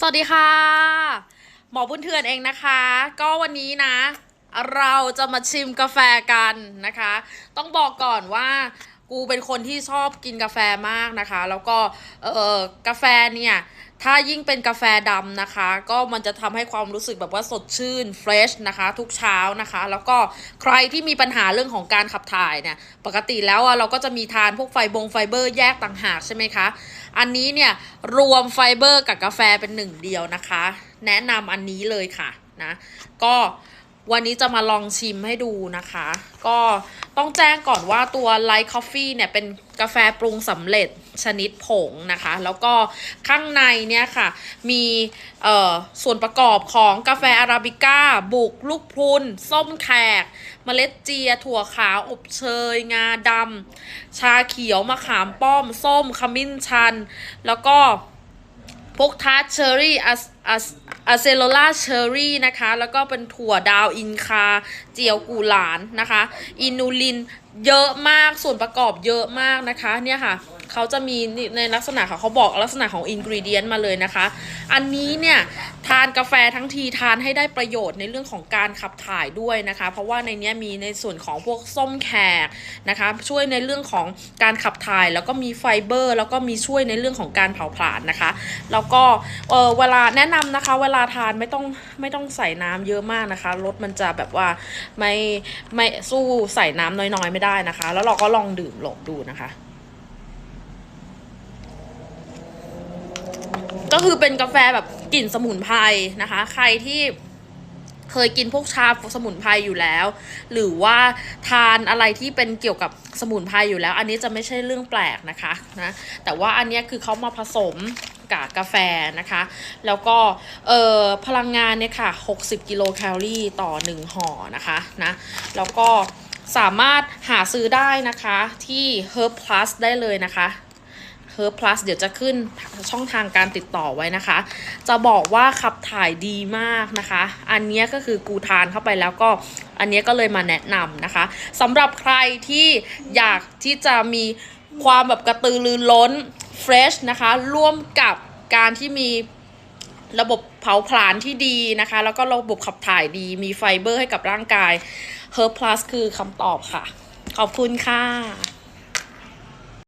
สวัสดีค่ะ หมอบุญเทือนเองนะคะ ก็วันนี้นะ เราจะมาชิมกาแฟกันนะคะ ต้องบอกก่อนว่า กูเป็นคนที่ชอบกินกาแฟมากนะคะ แล้วก็เออกาแฟเนี่ย ถ้ายิ่งเป็นกาแฟดำนะคะ ก็มันจะทำให้ความรู้สึกแบบว่าสดชื่นเฟรชนะคะ ทุกเช้านะคะ แล้วก็ใครที่มีปัญหาเรื่องของการขับถ่ายเนี่ย ปกติแล้วอะเราก็จะมีทานพวกไฟบงไฟเบอร์แยกต่างหากใช่ไหมคะ อันนี้เนี่ยรวมไฟเบอร์กับกาแฟเป็นหนึ่งเดียวนะคะ แนะนำอันนี้เลยค่ะนะ ก็ วันนี้จะมาลองชิมให้ดูนะคะ ก็ต้องแจ้งก่อนว่าตัว Light Coffee เนี่ยเป็นกาแฟปรุงสำเร็จชนิดผงนะคะ แล้วก็ข้างในเนี่ยค่ะ มีส่วนประกอบของกาแฟอาราบิก้า บุก ลูกพุน ส้มแขกเมล็ดเจีย ถั่วขาว อบเชย งาดำชาเขียว มะขามป้อม ส้ม ขมิ้นชัน แล้วก็พวกทาร์ตเชอร์รี่ อะอะเซโลล่าเชอร์รี่นะคะ แล้วก็เป็นถั่วดาวอินคา เจียวกูหลานนะคะ อินูลินเยอะมากส่วนประกอบเยอะมากนะคะ เนี่ยค่ะเขาจะมีในลักษณะเขาบอกลักษณะของอินกรีเดียนมาเลยนะคะ อันนี้เนี่ย ทานกาแฟทั้งทีทานให้ได้ประโยชน์ในเรื่องของการขับถ่ายด้วยนะคะ เพราะว่าในนี้มีในส่วนของพวกส้มแขกนะคะ ช่วยในเรื่องของการขับถ่ายแล้วก็มีไฟเบอร์ แล้วก็มีช่วยในเรื่องของการเผาผลาญนะคะ แล้วก็เออเวลาแนะนำนะคะ เวลาทานไม่ต้องไม่ต้องใส่น้ำเยอะมากนะคะรสมันจะแบบว่าไม่ไม่สู้ใส่น้ำน้อยๆ ไม่ได้นะคะ แล้วเราก็ลองดื่มหลบดูนะคะก็คือเป็นกาแฟแบบ กลิ่นสมุนไพรนะคะ ใครที่เคยกินพวกชาสมุนไพรอยู่แล้ว หรือว่าทานอะไรที่เป็นเกี่ยวกับสมุนไพรอยู่แล้ว อันนี้จะไม่ใช่เรื่องแปลกนะคะนะแต่ว่าอันนี้คือเขามาผสมกับกาแฟนะคะ แล้วก็เอ่อพลังงานเนี่ยค่ะ 60 กิโลแคลอรี่ต่อ 1ห่อนะคะนะแล้วก็สามารถหาซื้อได้นะคะที่ Herb Plus ได้เลยนะคะ h e r Plus เดี๋ยวจะขึ้นช่องทางการติดต่อไว้นะคะ จะบอกว่าขับถ่ายดีมากนะคะ อันนี้ก็คือกูทานเข้าไปแล้วก็อันนี้ก็เลยมาแนะนำนะคะสำหรับใครที่อยากที่จะมีความแบบกระตือรือร้น fresh นะคะร่วมกับการที่มีระบบเผาผลาญที่ดีนะคะ แล้วก็ระบบขับถ่ายดีมีไฟเบอร์ให้กับร่างกาย h e r Plus คือคำตอบค่ะ ขอบคุณค่ะ